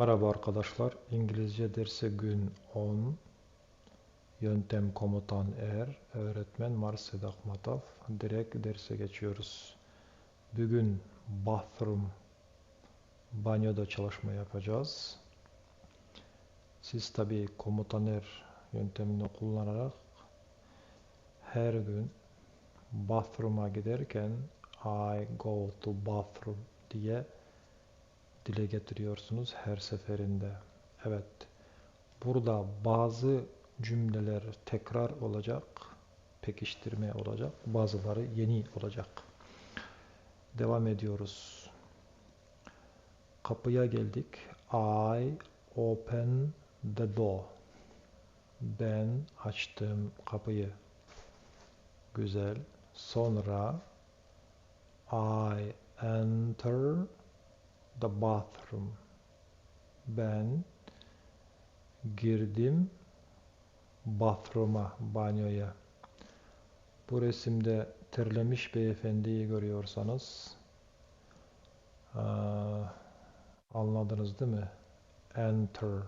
Merhaba arkadaşlar. İngilizce dersi gün 10. Yöntem komutan er. Öğretmen Mars Sedak Mataf. Direkt derse geçiyoruz. Bugün bathroom banyoda çalışma yapacağız. Siz tabi komutan er yöntemini kullanarak her gün bathroom'a giderken I go to bathroom diye dile getiriyorsunuz her seferinde. Evet. Burada bazı cümleler tekrar olacak, pekiştirme olacak, bazıları yeni olacak. Devam ediyoruz. Kapıya geldik. I open the door. Ben açtım kapıyı. Güzel. Sonra I enter the bathroom. Ben girdim bathroom'a, banyoya. Bu resimde terlemiş beyefendiyi görüyorsanız anladınız değil mi? Enter,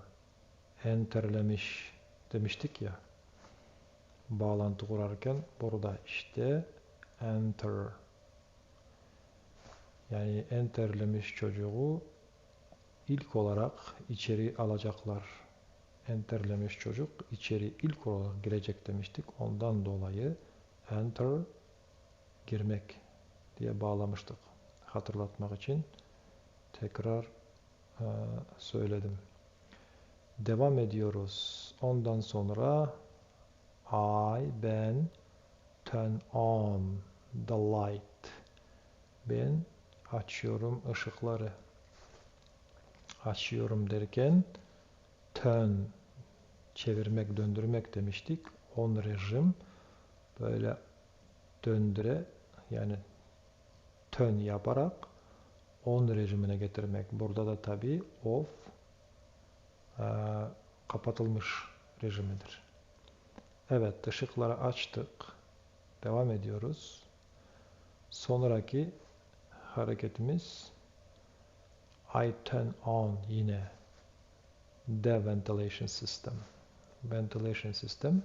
enterlemiş demiştik ya. Bağlantı kurarken burada işte enter yani enterlemiş çocuğu ilk olarak içeri alacaklar. Enterlemiş çocuk içeri ilk olarak girecek demiştik. Ondan dolayı enter girmek diye bağlamıştık. Hatırlatmak için tekrar e, söyledim. Devam ediyoruz. Ondan sonra I, ben, turn on the light. Ben açıyorum ışıkları. Açıyorum derken turn çevirmek, döndürmek demiştik. On rejim böyle döndüre yani turn yaparak on rejimine getirmek. Burada da tabi off e, kapatılmış rejimidir. Evet ışıkları açtık. Devam ediyoruz. Sonraki hareketimiz I turn on yine the ventilation system. Ventilation system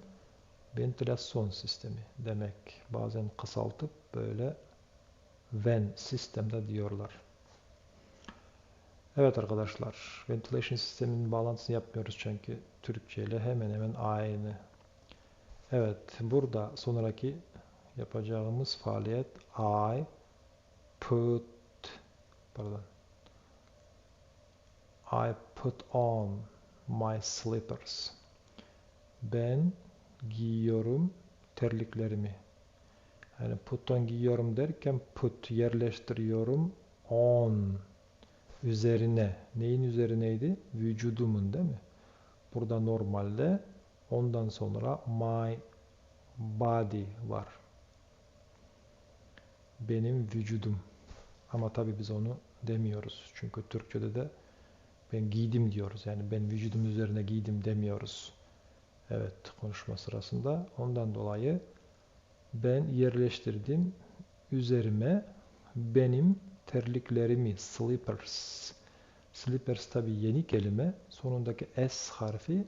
ventilasyon sistemi demek. Bazen kısaltıp böyle ven sistemde diyorlar. Evet arkadaşlar, ventilation sisteminin bağlantısını yapmıyoruz çünkü Türkçe ile hemen hemen aynı. Evet, burada sonraki yapacağımız faaliyet I put pardon I put on my slippers. Ben giyiyorum terliklerimi. Yani put on giyiyorum derken put yerleştiriyorum on üzerine. Neyin üzerineydi? Vücudumun değil mi? Burada normalde ondan sonra my body var. Benim vücudum. Ama tabi biz onu demiyoruz. Çünkü Türkçe'de de ben giydim diyoruz. Yani ben vücudum üzerine giydim demiyoruz. Evet konuşma sırasında. Ondan dolayı ben yerleştirdim üzerime benim terliklerimi slippers. Slippers tabi yeni kelime. Sonundaki S harfi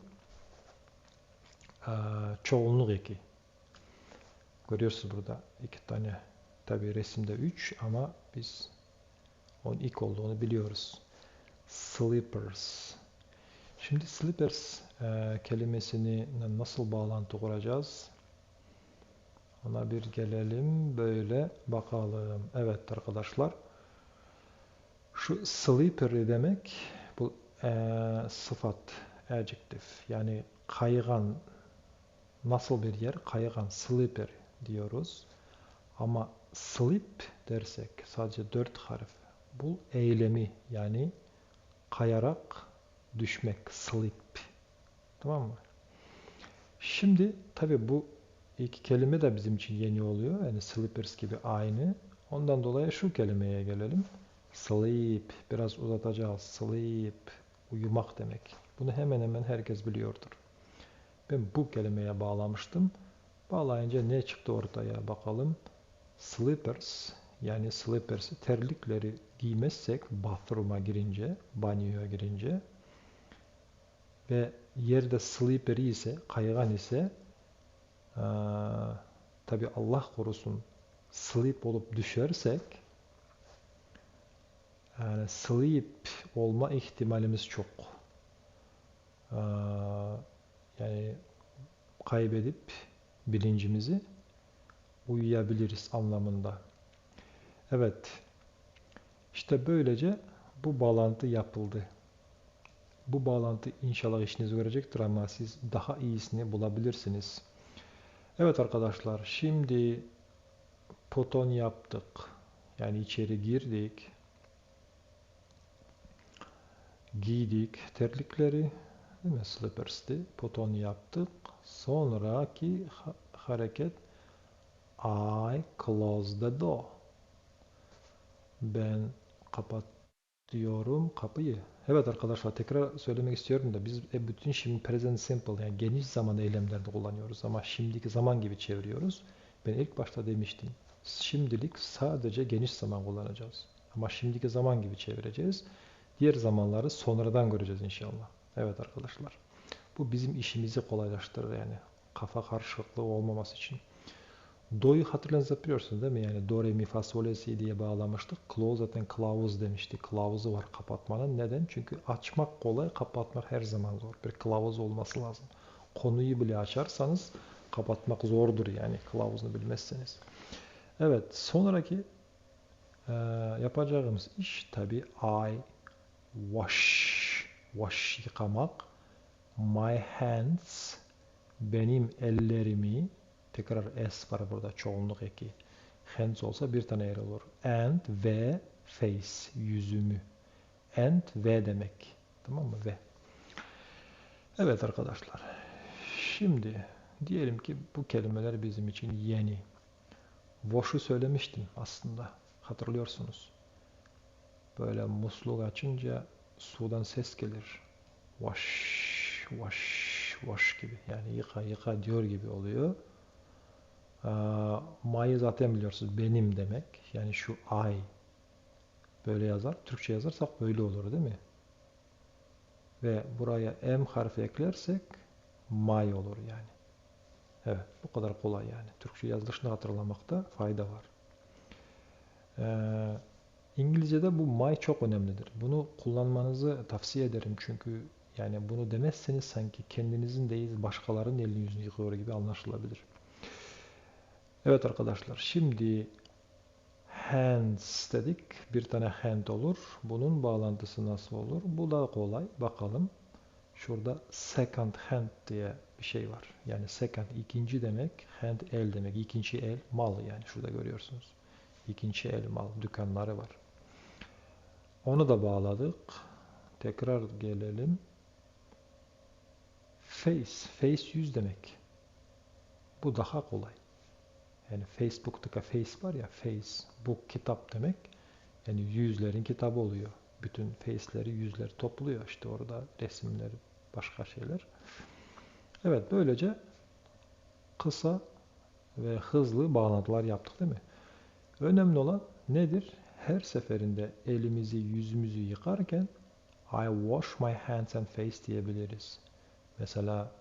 çoğunluk eki. Görüyorsunuz burada iki tane tabi resimde üç ama biz onun ilk olduğunu biliyoruz slippers. Şimdi slippers e, kelimesini nasıl bağlantı kuracağız? Ona bir gelelim böyle bakalım. Evet arkadaşlar. Şu slippery demek bu e, sıfat, adjective. Yani kaygan nasıl bir yer? Kaygan, slippery diyoruz. Ama slip dersek sadece dört harf. Bu eylemi yani kayarak düşmek, slip. Tamam mı? Şimdi tabi bu iki kelime de bizim için yeni oluyor. Yani slippers gibi aynı. Ondan dolayı şu kelimeye gelelim. Sleep. Biraz uzatacağız. Sleep. Uyumak demek. Bunu hemen hemen herkes biliyordur. Ben bu kelimeye bağlamıştım. Bağlayınca ne çıktı ortaya bakalım. Slippers yani slippers terlikleri giymezsek bathroom'a girince, banyoya girince ve yerde slippery ise, kaygan ise tabi Allah korusun slip olup düşersek yani sleep olma ihtimalimiz çok. Yani kaybedip bilincimizi uyuyabiliriz anlamında. Evet. İşte böylece bu bağlantı yapıldı. Bu bağlantı inşallah işinizi görecektir ama siz daha iyisini bulabilirsiniz. Evet arkadaşlar şimdi poton yaptık. Yani içeri girdik. Giydik terlikleri. Değil mi? Slippers'ti. Poton yaptık. Sonraki ha hareket I close the door. Ben kapatıyorum kapıyı. Evet arkadaşlar tekrar söylemek istiyorum da biz e, bütün şimdi present simple yani geniş zaman eylemlerde kullanıyoruz ama şimdiki zaman gibi çeviriyoruz. Ben ilk başta demiştim. Şimdilik sadece geniş zaman kullanacağız. Ama şimdiki zaman gibi çevireceğiz. Diğer zamanları sonradan göreceğiz inşallah. Evet arkadaşlar. Bu bizim işimizi kolaylaştırır yani. Kafa karışıklığı olmaması için. Do'yu hatırlayabiliyorsunuz değil mi? Yani do, re, mi, fa, sol, si diye bağlamıştık. Close zaten kılavuz demiştik. Kılavuzu var kapatmanın. Neden? Çünkü açmak kolay, kapatmak her zaman zor. Bir kılavuz olması lazım. Konuyu bile açarsanız kapatmak zordur yani kılavuzunu bilmezseniz. Evet, sonraki e, yapacağımız iş tabi I wash, wash yıkamak, my hands, benim ellerimi, tekrar S var burada çoğunluk eki. Hands olsa bir tane yer olur. And ve face yüzümü. And ve demek. Tamam mı? Ve. Evet arkadaşlar. Şimdi diyelim ki bu kelimeler bizim için yeni. Wash'u söylemiştim aslında. Hatırlıyorsunuz. Böyle musluk açınca sudan ses gelir. Wash, wash, wash gibi. Yani yıka yıka diyor gibi oluyor. Mayı zaten biliyorsunuz benim demek. Yani şu ay böyle yazar. Türkçe yazarsak böyle olur değil mi? Ve buraya M harfi eklersek may olur yani. Evet bu kadar kolay yani. Türkçe yazılışını hatırlamakta fayda var. Ee, İngilizce'de bu my çok önemlidir. Bunu kullanmanızı tavsiye ederim çünkü yani bunu demezseniz sanki kendinizin değil başkalarının elini yüzünü yıkıyor gibi anlaşılabilir. Evet arkadaşlar şimdi hands dedik. Bir tane hand olur. Bunun bağlantısı nasıl olur? Bu da kolay. Bakalım. Şurada second hand diye bir şey var. Yani second ikinci demek. Hand el demek. İkinci el mal yani şurada görüyorsunuz. İkinci el mal dükkanları var. Onu da bağladık. Tekrar gelelim. Face. Face yüz demek. Bu daha kolay. Yani Facebook'taki face var ya face, book kitap demek. Yani yüzlerin kitabı oluyor. Bütün face'leri, yüzleri topluyor. işte orada resimleri, başka şeyler. Evet böylece kısa ve hızlı bağlantılar yaptık değil mi? Önemli olan nedir? Her seferinde elimizi, yüzümüzü yıkarken I wash my hands and face diyebiliriz. Mesela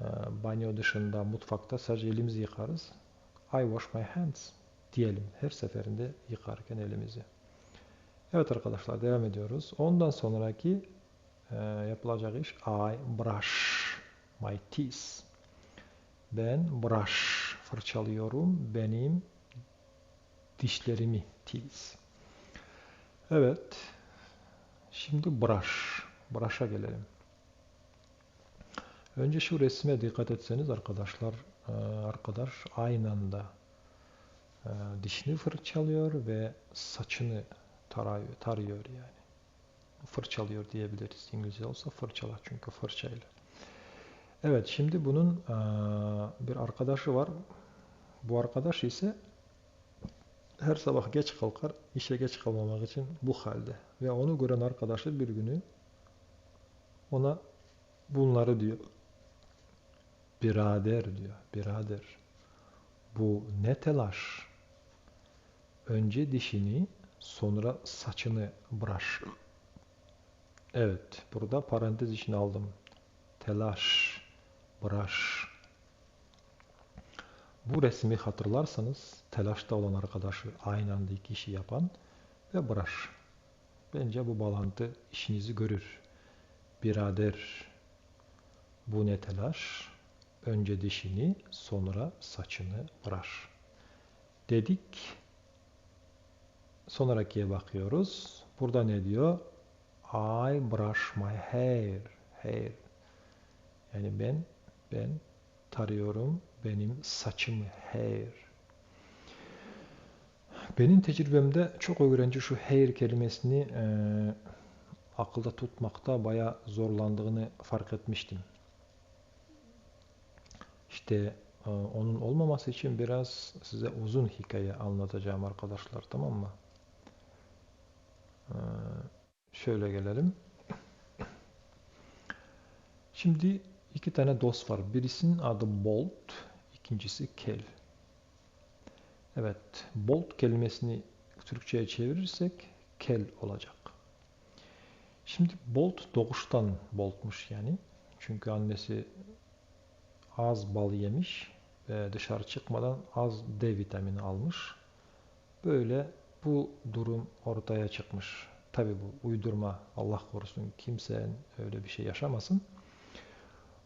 e, banyo dışında, mutfakta sadece elimizi yıkarız. I wash my hands diyelim her seferinde yıkarken elimizi. Evet arkadaşlar devam ediyoruz. Ondan sonraki e, yapılacak iş I brush my teeth. Ben brush fırçalıyorum benim dişlerimi teeth. Evet. Şimdi brush. Brush'a gelelim. Önce şu resme dikkat etseniz arkadaşlar arkadaş aynı anda e, dişini fırçalıyor ve saçını tarıyor, tarıyor yani. Fırçalıyor diyebiliriz. İngilizce olsa fırçala çünkü fırçayla. Evet şimdi bunun e, bir arkadaşı var. Bu arkadaş ise her sabah geç kalkar, işe geç kalmamak için bu halde. Ve onu gören arkadaşı bir günü ona bunları diyor. Birader diyor. Birader. Bu ne telaş? Önce dişini sonra saçını brush. Evet, burada parantez içine aldım. Telaş, brush. Bu resmi hatırlarsanız telaşta olan arkadaşı aynı anda iki işi yapan ve brush. Bence bu bağlantı işinizi görür. Birader, bu ne telaş? Önce dişini, sonra saçını brush. Dedik. Sonrakiye bakıyoruz. Burada ne diyor? I brush my hair. Hair. Yani ben ben tarıyorum benim saçımı hair. Benim tecrübemde çok öğrenci şu hair kelimesini e, akılda tutmakta bayağı zorlandığını fark etmiştim. İşte e, onun olmaması için biraz size uzun hikaye anlatacağım arkadaşlar tamam mı? E, şöyle gelelim. Şimdi iki tane dost var. Birisinin adı Bolt, ikincisi Kel. Evet, Bolt kelimesini Türkçe'ye çevirirsek kel olacak. Şimdi Bolt doğuştan Bolt'muş yani. Çünkü annesi az bal yemiş ve dışarı çıkmadan az D vitamini almış. Böyle bu durum ortaya çıkmış. Tabi bu uydurma Allah korusun kimsenin öyle bir şey yaşamasın.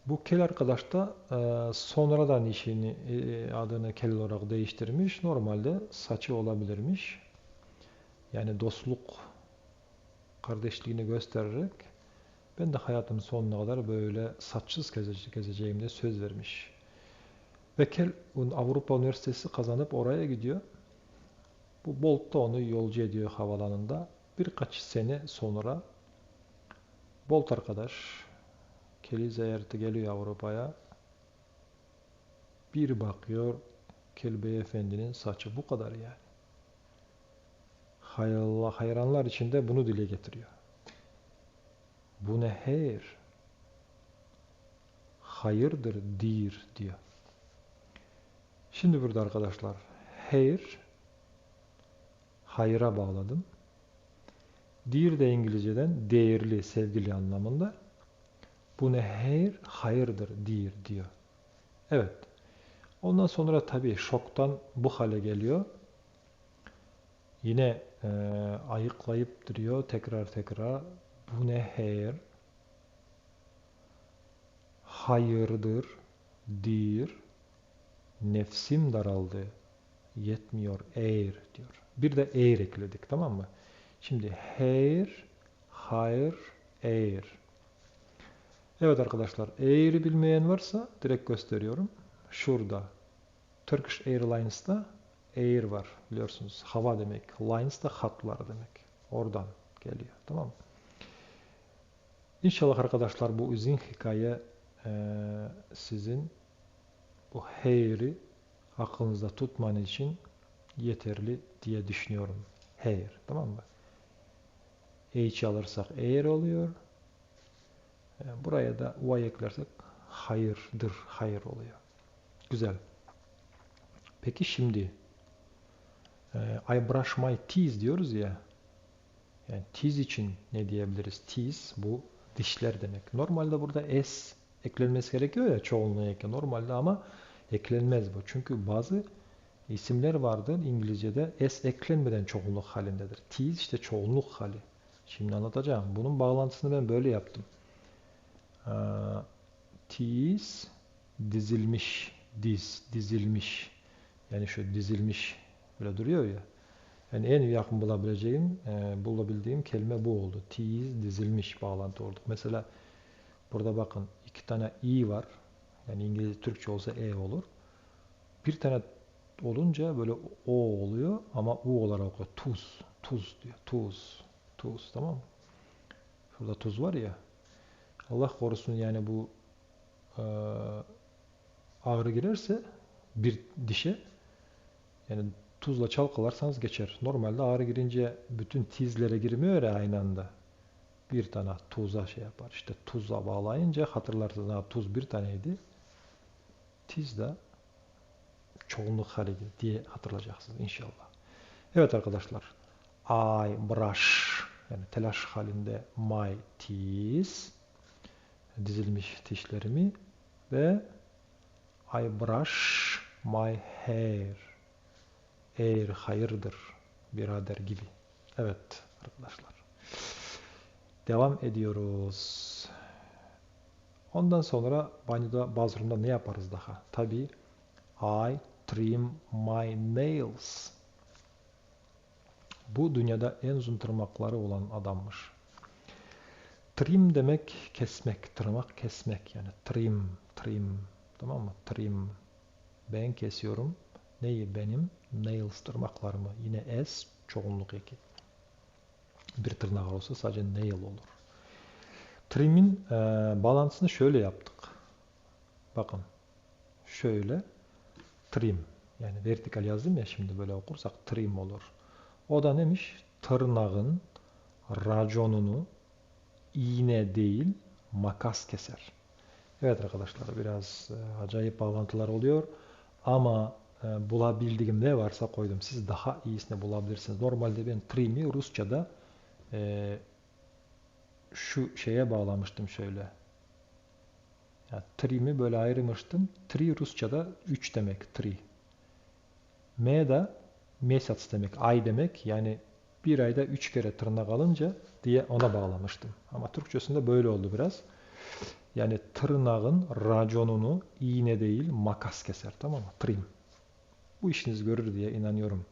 Bu kel arkadaş da e, sonradan işini e, adını kel olarak değiştirmiş. Normalde saçı olabilirmiş. Yani dostluk kardeşliğini göstererek ben de hayatımın sonuna kadar böyle saçsız gezeceğim de söz vermiş. Ve Avrupa Üniversitesi kazanıp oraya gidiyor. Bu Bolt da onu yolcu ediyor havalanında. Birkaç sene sonra Bolt arkadaş Kel'i ziyarete geliyor Avrupa'ya. Bir bakıyor Kel beyefendinin saçı bu kadar yani. Hayranlar içinde bunu dile getiriyor. Bu ne hayır? Hayırdır dir diyor. Şimdi burada arkadaşlar hayır hayra bağladım. Dir de İngilizceden değerli, sevgili anlamında. Bu ne hayır? Hayırdır dir diyor. Evet. Ondan sonra tabii şoktan bu hale geliyor. Yine e, ayıklayıp duruyor tekrar tekrar. Bu ne hayır? Hayırdır, dir, nefsim daraldı, yetmiyor, eğer diyor. Bir de eğer ekledik tamam mı? Şimdi hayır, hayır, eğer. Evet arkadaşlar, eğri bilmeyen varsa direkt gösteriyorum. Şurada Turkish Airlines'ta air var biliyorsunuz. Hava demek. Lines hatlar demek. Oradan geliyor. Tamam mı? İnşallah arkadaşlar bu uzun hikaye e, sizin bu hayri aklınızda tutman için yeterli diye düşünüyorum. Hayır. Tamam mı? H alırsak eğer oluyor. E, buraya da y eklersek hayırdır, hayır oluyor. Güzel. Peki şimdi I brush my teeth diyoruz ya. Yani teeth için ne diyebiliriz? Teeth bu dişler demek. Normalde burada s eklenmesi gerekiyor ya çoğunluğa ekle. Normalde ama eklenmez bu. Çünkü bazı isimler vardır İngilizce'de s eklenmeden çoğunluk halindedir. Teeth işte çoğunluk hali. Şimdi anlatacağım. Bunun bağlantısını ben böyle yaptım. Teeth dizilmiş, diz, dizilmiş. Yani şu dizilmiş böyle duruyor ya. Yani en yakın bulabileceğim, e, bulabildiğim kelime bu oldu. Tease dizilmiş bağlantı oldu. Mesela burada bakın iki tane i var. Yani İngilizce Türkçe olsa e olur. Bir tane olunca böyle o oluyor ama u olarak okuyor. Tuz. Tuz diyor. Tuz. Tuz tamam mı? Şurada tuz var ya. Allah korusun yani bu e, ağrı girerse bir dişe yani tuzla çalkalarsanız geçer. Normalde ağrı girince bütün tizlere girmiyor ya aynı anda. Bir tane tuza şey yapar. İşte tuzla bağlayınca hatırlarsınız ha, tuz bir taneydi. Tiz de çoğunluk halidir diye hatırlayacaksınız inşallah. Evet arkadaşlar. I brush Yani telaş halinde my teeth dizilmiş dişlerimi ve I brush my hair. Hair hayırdır birader gibi. Evet arkadaşlar. Devam ediyoruz. Ondan sonra banyoda bathroom'da ne yaparız daha? Tabii I trim my nails. Bu dünyada en uzun tırnakları olan adammış. Trim demek kesmek, tırnak kesmek yani trim, trim. Tamam mı? Trim. Ben kesiyorum. Neyi benim? Nails tırnaklarımı. Yine S çoğunluk eki. Bir tırnak olsa sadece nail olur. Trim'in e, bağlantısını şöyle yaptık. Bakın. Şöyle. Trim. Yani vertikal yazdım ya şimdi böyle okursak trim olur. O da neymiş? Tırnağın raconunu iğne değil makas keser. Evet arkadaşlar biraz e, acayip bağlantılar oluyor. Ama e, bulabildiğim ne varsa koydum. Siz daha iyisini bulabilirsiniz. Normalde ben trim'i Rusça'da e, şu şeye bağlamıştım şöyle. Yani trim'i böyle ayırmıştım. Tri Rusça'da 3 demek tri. M da mesat demek, ay demek. Yani bir ayda 3 kere tırnak alınca diye ona bağlamıştım. Ama Türkçesinde böyle oldu biraz. Yani tırnağın raconunu iğne değil makas keser. Tamam mı? Trim. Bu işinizi görür diye inanıyorum.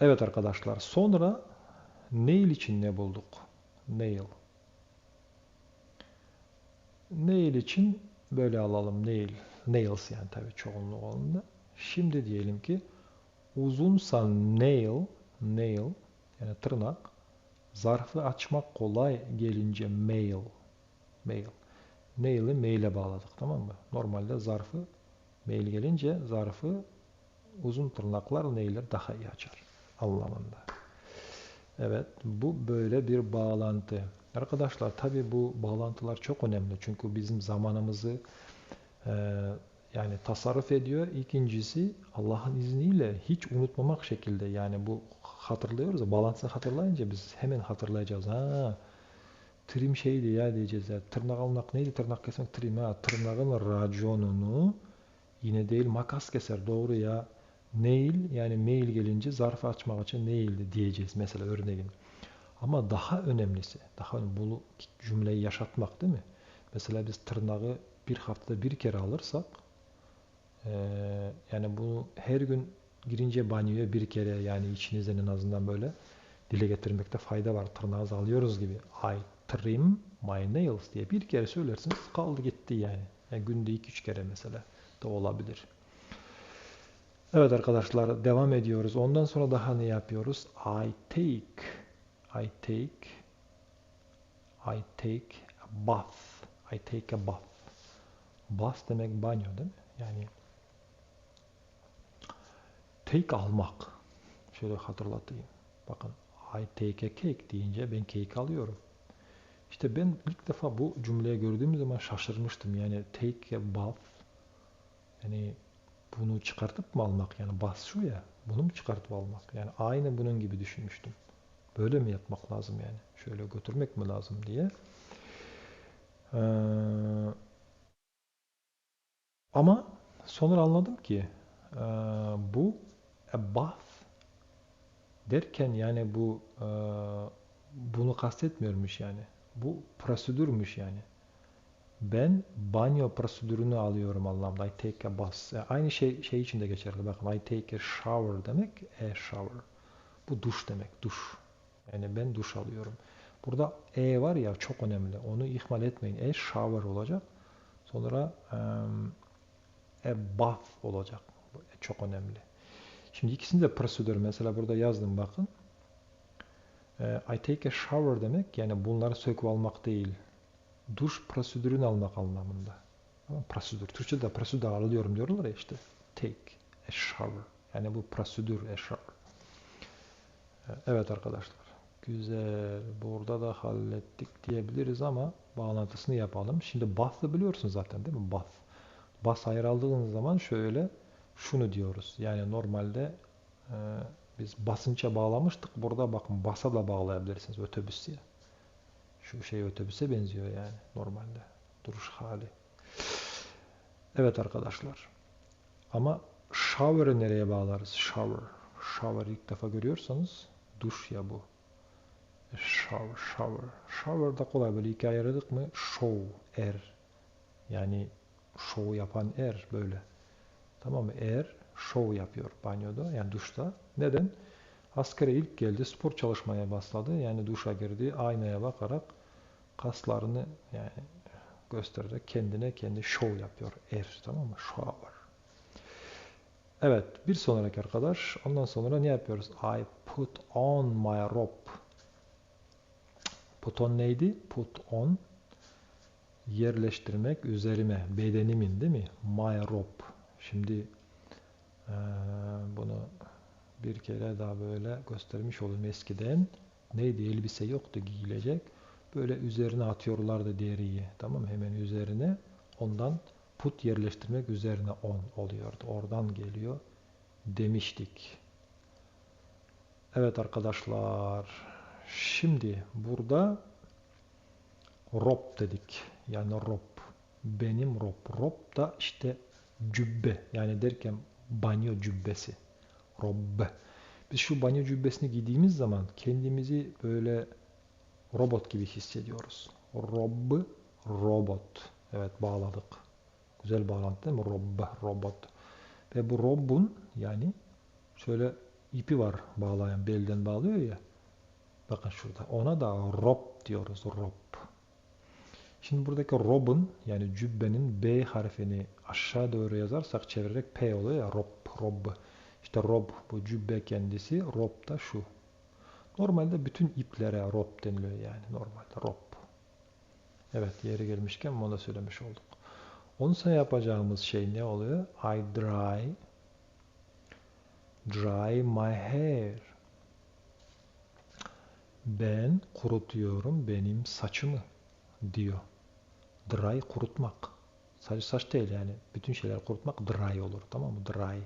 Evet arkadaşlar. Sonra nail için ne bulduk? Nail. Nail için böyle alalım. Nail. Nails yani tabii çoğunluğu olduğunda. Şimdi diyelim ki uzunsa nail, nail yani tırnak zarfı açmak kolay gelince mail. Mail. Nail'i mail'e bağladık tamam mı? Normalde zarfı mail gelince zarfı uzun tırnaklar nail'ler daha iyi açar anlamında. Evet bu böyle bir bağlantı. Arkadaşlar tabi bu bağlantılar çok önemli. Çünkü bizim zamanımızı e, yani tasarruf ediyor. İkincisi Allah'ın izniyle hiç unutmamak şekilde yani bu hatırlıyoruz ya bağlantısını hatırlayınca biz hemen hatırlayacağız. Ha trim şeydi ya diyeceğiz ya. Tırnak almak neydi? Tırnak kesmek trim ha. Tırnağın raconunu yine değil makas keser. Doğru ya. Nail yani mail gelince zarfı açmak için nail'di diyeceğiz mesela örneğin. Ama daha önemlisi, daha önemli, bu cümleyi yaşatmak değil mi? Mesela biz tırnağı bir haftada bir kere alırsak e, yani bunu her gün girince banyoya bir kere yani içinizden en azından böyle dile getirmekte fayda var. Tırnağınızı alıyoruz gibi. I trim my nails diye bir kere söylersiniz kaldı gitti yani. yani günde iki üç kere mesela da olabilir. Evet arkadaşlar devam ediyoruz. Ondan sonra daha ne yapıyoruz? I take I take I take a bath. I take a bath. Bath demek banyo değil mi? Yani take almak. Şöyle hatırlatayım. Bakın I take a cake deyince ben cake alıyorum. İşte ben ilk defa bu cümleyi gördüğüm zaman şaşırmıştım. Yani take a bath yani bunu çıkartıp mı almak yani bath şu ya bunu mu çıkartıp almak yani aynı bunun gibi düşünmüştüm. Böyle mi yapmak lazım yani? Şöyle götürmek mi lazım diye. Ee, ama sonra anladım ki e, bu bath derken yani bu e, bunu kastetmiyormuş yani. Bu prosedürmüş yani. Ben banyo prosedürünü alıyorum anlamda. I take a bath. Yani aynı şey şey için de geçerli. Bakın I take a shower demek a shower. Bu duş demek. Duş. Yani ben duş alıyorum. Burada e var ya çok önemli. Onu ihmal etmeyin. E shower olacak. Sonra um, a bath olacak. Çok önemli. Şimdi ikisinde de prosedür. Mesela burada yazdım bakın. I take a shower demek yani bunları söküp almak değil. Duş prosedürünü almak anlamında. Ama prosedür. Türkçe'de prosedür alıyorum diyorlar ya işte. Take a shower. Yani bu prosedür a shower. Evet arkadaşlar. Güzel. Burada da hallettik diyebiliriz ama bağlantısını yapalım. Şimdi bath'ı biliyorsun zaten değil mi? Bath. Bath ayır aldığınız zaman şöyle şunu diyoruz. Yani normalde e, Biz basınça bağlamıştık. Burada bakın basa da bağlayabilirsiniz otobüse. Şu şey otobüse benziyor yani normalde. Duruş hali. Evet arkadaşlar. Ama shower'ı nereye bağlarız? Shower. Shower ilk defa görüyorsanız duş ya bu. Shower, shower. Shower'da kolay böyle iki ayırdık mı? Show, er. Yani show yapan er böyle. Tamam mı? Er show yapıyor banyoda yani duşta. Neden? Askere ilk geldi spor çalışmaya başladı. Yani duşa girdi aynaya bakarak kaslarını yani göstererek kendine kendi show yapıyor. Er tamam mı? Shower. Evet bir sonraki arkadaş. Ondan sonra ne yapıyoruz? I put on my robe. Put on neydi? Put on yerleştirmek üzerime bedenimin değil mi? My robe. Şimdi eee, bunu bir kere daha böyle göstermiş olayım eskiden. Neydi? Elbise yoktu giyilecek. Böyle üzerine atıyorlardı deriyi. Tamam? Hemen üzerine. Ondan put yerleştirmek üzerine on oluyordu. Oradan geliyor demiştik. Evet arkadaşlar. Şimdi burada rob dedik. Yani rob. Benim rob. Rob da işte cübbe. Yani derken banyo cübbesi. Robbe. Biz şu banyo cübbesini giydiğimiz zaman kendimizi böyle robot gibi hissediyoruz. Rob, robot. Evet bağladık. Güzel bağlantı değil mi? Rob, robot. Ve bu robun yani şöyle ipi var bağlayan, belden bağlıyor ya. Bakın şurada. Ona da rob diyoruz. Rob. Şimdi buradaki robun yani cübbenin B harfini aşağı doğru yazarsak çevirerek P oluyor ya. Rob, rob. İşte rob bu cübbe kendisi. Rob da şu. Normalde bütün iplere rob deniliyor yani. Normalde rob. Evet yeri gelmişken onu da söylemiş olduk. Onun sonra yapacağımız şey ne oluyor? I dry dry my hair. Ben kurutuyorum benim saçımı diyor. Dry kurutmak. Sadece saç değil yani. Bütün şeyler kurutmak dry olur. Tamam mı? Dry.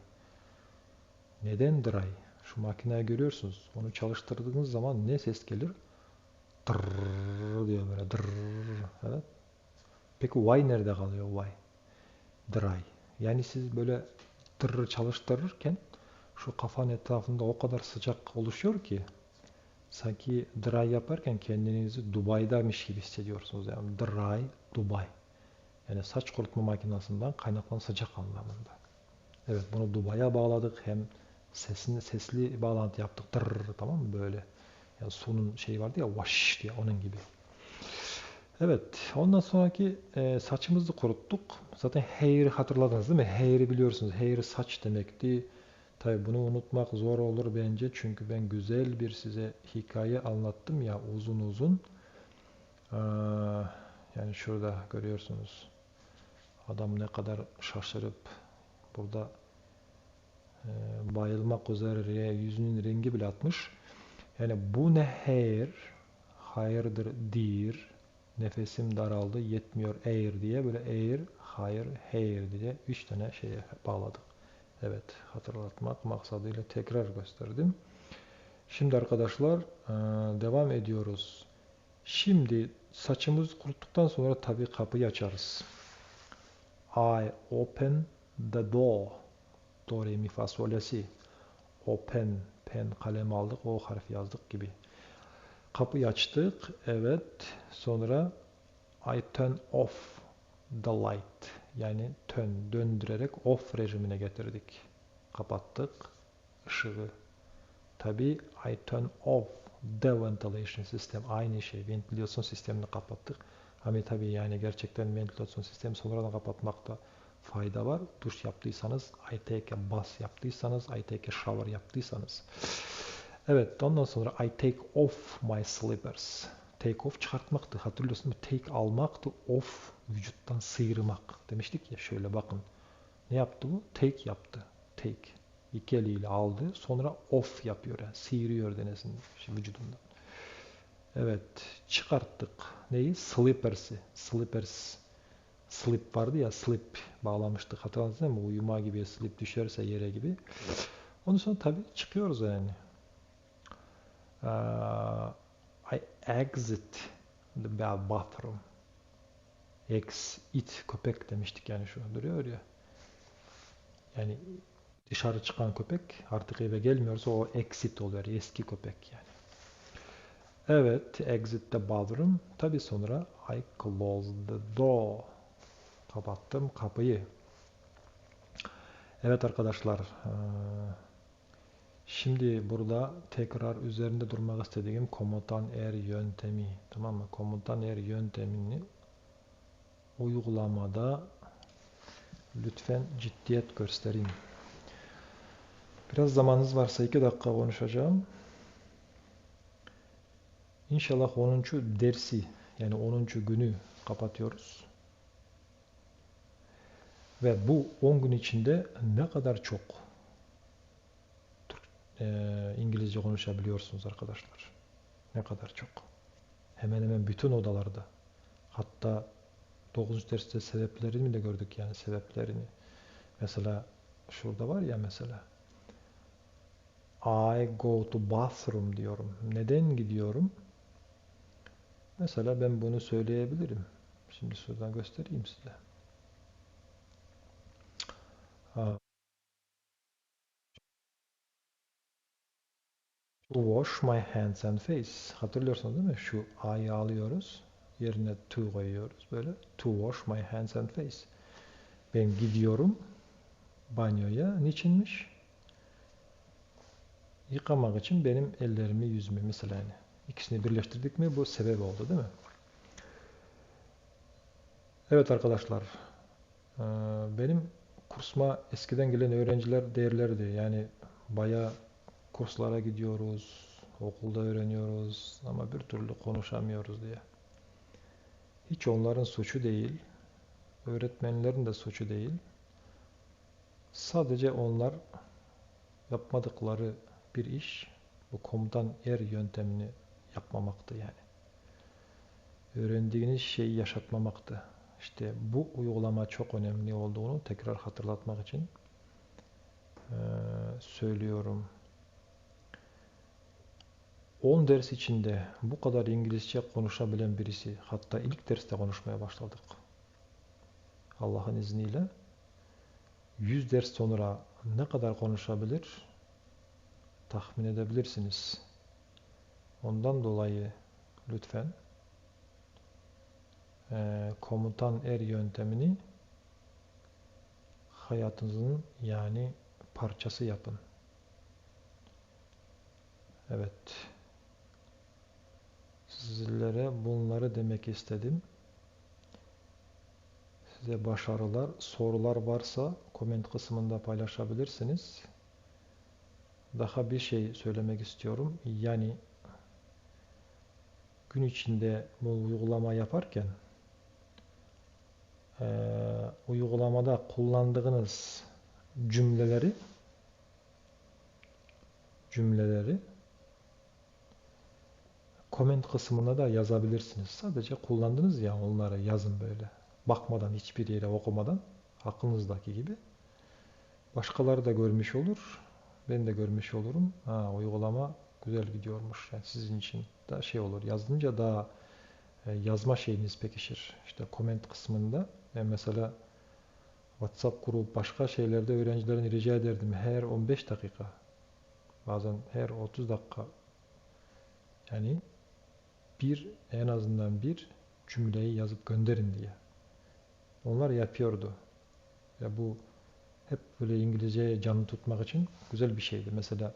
Neden dry? Şu makineyi görüyorsunuz. Onu çalıştırdığınız zaman ne ses gelir? Tırrrr diyor böyle. Tırrrr. Evet. Peki why nerede kalıyor why? Dry. Yani siz böyle tırrrr çalıştırırken şu kafanın etrafında o kadar sıcak oluşuyor ki sanki dry yaparken kendinizi Dubai'daymış gibi hissediyorsunuz. Yani dry Dubai. Yani saç kurutma makinesinden kaynaklanan sıcak anlamında. Evet bunu Dubai'ye bağladık. Hem sesini, sesli bağlantı yaptık. Tırrrr, tamam mı böyle. Yani sunun şeyi vardı ya wash diye onun gibi. Evet. Ondan sonraki e, saçımızı kuruttuk. Zaten hair hatırladınız değil mi? Hair'i biliyorsunuz. Hair saç demekti. Tabi bunu unutmak zor olur bence. Çünkü ben güzel bir size hikaye anlattım ya uzun uzun. Aa, yani şurada görüyorsunuz. Adam ne kadar şaşırıp burada bayılmak üzere yüzünün rengi bile atmış. Yani bu ne hair? Hayırdır dir. Nefesim daraldı yetmiyor air diye böyle air, hayır, hair diye üç tane şeye bağladık. Evet hatırlatmak maksadıyla tekrar gösterdim. Şimdi arkadaşlar e, devam ediyoruz. Şimdi saçımız kuruttuktan sonra tabii kapıyı açarız. I open the door. Do, re, mi, fa, sol, la, si. Open, pen, kalem aldık, o harfi yazdık gibi. Kapıyı açtık. Evet. Sonra I turn off the light. Yani turn, döndürerek off rejimine getirdik. Kapattık. ışığı. Tabi I turn off the ventilation system. Aynı şey. Ventilasyon sistemini kapattık. Ama tabi yani gerçekten ventilasyon sistemi sonradan kapatmakta fayda var. Duş yaptıysanız, I take a bath yaptıysanız, I take a shower yaptıysanız. Evet, ondan sonra I take off my slippers. Take off çıkartmaktı. Hatırlıyorsun mu? Take almaktı. Off vücuttan sıyırmak. Demiştik ya şöyle bakın. Ne yaptı bu? Take yaptı. Take. İki eliyle aldı. Sonra off yapıyor. Yani sıyırıyor denesin vücudundan. Evet. Çıkarttık. Neyi? Slippers'i. Slippers. Slip vardı ya. Slip bağlamıştık. Hatırladınız değil mi? Uyuma gibi slip düşerse yere gibi. Ondan sonra tabii çıkıyoruz yani. Uh, I exit the bathroom. Ex, it, köpek demiştik yani şu an duruyor ya. Yani dışarı çıkan köpek artık eve gelmiyorsa o exit oluyor. Eski köpek yani. Evet, exit the bathroom. Tabi sonra I close the door. Kapattım kapıyı. Evet arkadaşlar. eee, Şimdi burada tekrar üzerinde durmak istediğim komutan er yöntemi. Tamam mı? Komutan er yöntemini uygulamada lütfen ciddiyet gösterin. Biraz zamanınız varsa iki dakika konuşacağım. İnşallah 10. dersi yani 10. günü kapatıyoruz. Ve bu 10 gün içinde ne kadar çok Türk, eee, İngilizce konuşabiliyorsunuz arkadaşlar. Ne kadar çok. Hemen hemen bütün odalarda. Hatta 9. derste sebeplerini de gördük yani sebeplerini. Mesela şurada var ya mesela I go to bathroom diyorum. Neden gidiyorum? Mesela ben bunu söyleyebilirim. Şimdi şuradan göstereyim size. To wash my hands and face. Hatırlıyorsunuz değil mi? Şu I'yi alıyoruz. Yerine to koyuyoruz böyle. To wash my hands and face. Ben gidiyorum banyoya. Niçinmiş? Yıkamak için benim ellerimi, yüzümü mesela yani. İkisini birleştirdik mi bu sebep oldu değil mi? Evet arkadaşlar. Benim kursuma eskiden gelen öğrenciler değerlerdi. Yani bayağı kurslara gidiyoruz, okulda öğreniyoruz ama bir türlü konuşamıyoruz diye. Hiç onların suçu değil, öğretmenlerin de suçu değil. Sadece onlar yapmadıkları bir iş bu komutan er yöntemini yapmamaktı yani. Öğrendiğiniz şeyi yaşatmamaktı. İşte bu uygulama çok önemli olduğunu tekrar hatırlatmak için söylüyorum. 10 ders içinde bu kadar İngilizce konuşabilen birisi, hatta ilk derste konuşmaya başladık. Allah'ın izniyle. 100 ders sonra ne kadar konuşabilir tahmin edebilirsiniz. Ondan dolayı lütfen eee, komutan er yöntemini hayatınızın yani parçası yapın. Evet. Sizlere bunları demek istedim. Size başarılar, sorular varsa koment kısmında paylaşabilirsiniz. Daha bir şey söylemek istiyorum. Yani gün içinde bu uygulama yaparken eee, uygulamada kullandığınız cümleleri cümleleri Comment kısmına da yazabilirsiniz. Sadece kullandınız ya onları yazın böyle. Bakmadan hiçbir yere okumadan aklınızdaki gibi. Başkaları da görmüş olur. Ben de görmüş olurum. Ha, uygulama güzel gidiyormuş. Yani sizin için da şey olur. Yazınca daha e, yazma şeyiniz pekişir. İşte comment kısmında ben mesela WhatsApp grup başka şeylerde öğrencilerin rica ederdim. Her 15 dakika bazen her 30 dakika yani bir en azından bir cümleyi yazıp gönderin diye. Onlar yapıyordu. Ya bu hep böyle İngilizce canlı tutmak için güzel bir şeydi. Mesela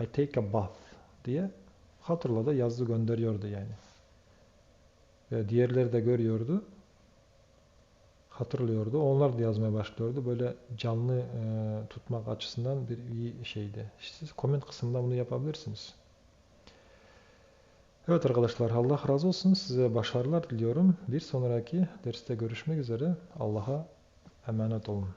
I take a bath diye hatırla da yazdı gönderiyordu yani. Ve diğerleri de görüyordu. Hatırlıyordu. Onlar da yazmaya başlıyordu. Böyle canlı e, tutmak açısından bir iyi şeydi. Siz comment kısmında bunu yapabilirsiniz. Evet arkadaşlar Allah razı olsun. Size başarılar diliyorum. Bir sonraki derste görüşmek üzere. Allah'a emanet olun.